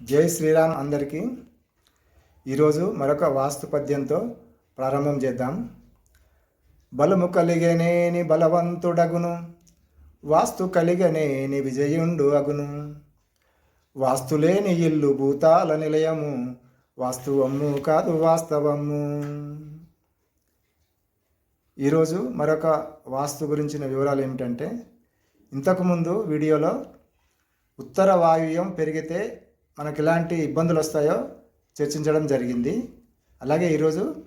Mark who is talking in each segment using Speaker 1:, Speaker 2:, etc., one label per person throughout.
Speaker 1: జై శ్రీరామ్ అందరికీ. ఈరోజు మరొక వాస్తు పద్యంతో ప్రారంభం చేద్దాం. బలము కలిగనేని బలవంతుడగును వాస్తు కలిగనేని విజయుండు అగును. వాస్తులేని ఇల్లు భూతాల నిలయము వాస్తువమ్ము కాదు వాస్తవము. ఈరోజు మరొక వాస్తు గురించిన వివరాలు ఏమిటంటే ఇంతకుముందు వీడియోలో ఉత్తర వాయువ్యం పెరిగితే మనకు ఎలాంటి ఇబ్బందులు వస్తాయో చర్చించడం జరిగింది. అలాగే ఈరోజు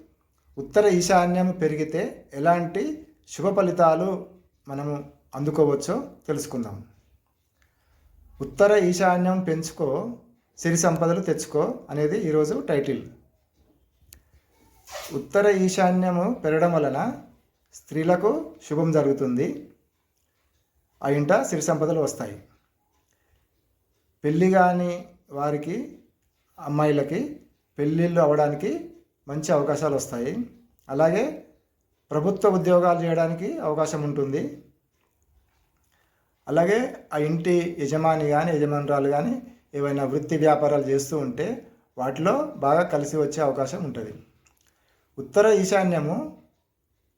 Speaker 1: ఉత్తర ఈశాన్యం పెరిగితే ఎలాంటి శుభ ఫలితాలు మనము అందుకోవచ్చో తెలుసుకుందాం. ఉత్తర ఈశాన్యం పెంచుకో సిరి సంపదలు తెచ్చుకో అనేది ఈరోజు టైటిల్. ఉత్తర ఈశాన్యము పెరగడం వలన స్త్రీలకు శుభం జరుగుతుంది. ఆ ఇంట సిరి సంపదలు వస్తాయి. పెళ్ళి కానీ వారికి అమ్మాయిలకి పెళ్ళిళ్ళు అవ్వడానికి మంచి అవకాశాలు వస్తాయి. అలాగే ప్రభుత్వ ఉద్యోగాలు చేయడానికి అవకాశం ఉంటుంది. అలాగే ఆ ఇంటి యజమాని కానీ యజమానురాలు కానీ ఏవైనా వృత్తి వ్యాపారాలు చేస్తూ ఉంటే వాటిలో బాగా కలిసి వచ్చే అవకాశం ఉంటుంది. ఉత్తర ఈశాన్యము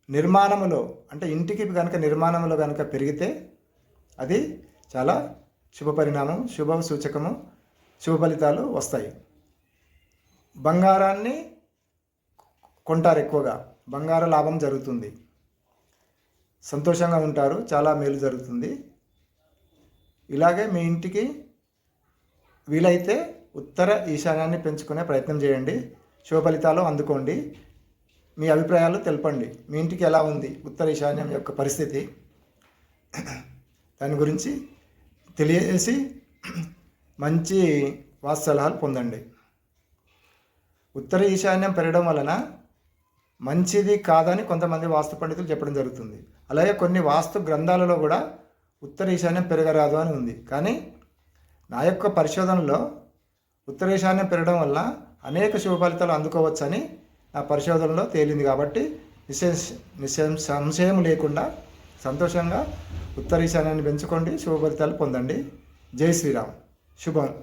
Speaker 1: నిర్మాణములో అంటే ఇంటికి కనుక నిర్మాణంలో కనుక పెరిగితే అది చాలా శుభ పరిణామం శుభ సూచకము. శుభ ఫలితాలు వస్తాయి. బంగారాన్ని కొంటారు ఎక్కువగా. బంగార లాభం జరుగుతుంది. సంతోషంగా ఉంటారు. చాలా మేలు జరుగుతుంది. ఇలాగే మీ ఇంటికి వీలైతే ఉత్తర ఈశాన్యాన్ని పెంచుకునే ప్రయత్నం చేయండి. శుభ ఫలితాలు అందుకోండి. మీ అభిప్రాయాలు తెలపండి. మీ ఇంటికి ఎలా ఉంది ఉత్తర ఈశాన్యం యొక్క పరిస్థితి? దాని గురించి తెలియజేసి మంచి వాస్తు సలహాలు పొందండి. ఉత్తర ఈశాన్యం పెరగడం వలన మంచిది కాదని కొంతమంది వాస్తు పండితులు చెప్పడం జరుగుతుంది. అలాగే కొన్ని వాస్తు గ్రంథాలలో కూడా ఉత్తర ఈశాన్యం పెరగరాదు అని ఉంది. కానీ నా యొక్క పరిశోధనలో ఉత్తర ఈశాన్యం పెరగడం వల్ల అనేక శుభ ఫలితాలు అందుకోవచ్చని నా పరిశోధనలో తేలింది కాబట్టి నిశ్చయ నిశ్చయం సంశయం లేకుండా సంతోషంగా ఉత్తర ఈశాన్యాన్ని పెంచుకోండి శుభ ఫలితాలు పొందండి. జై శ్రీరామ్. 血管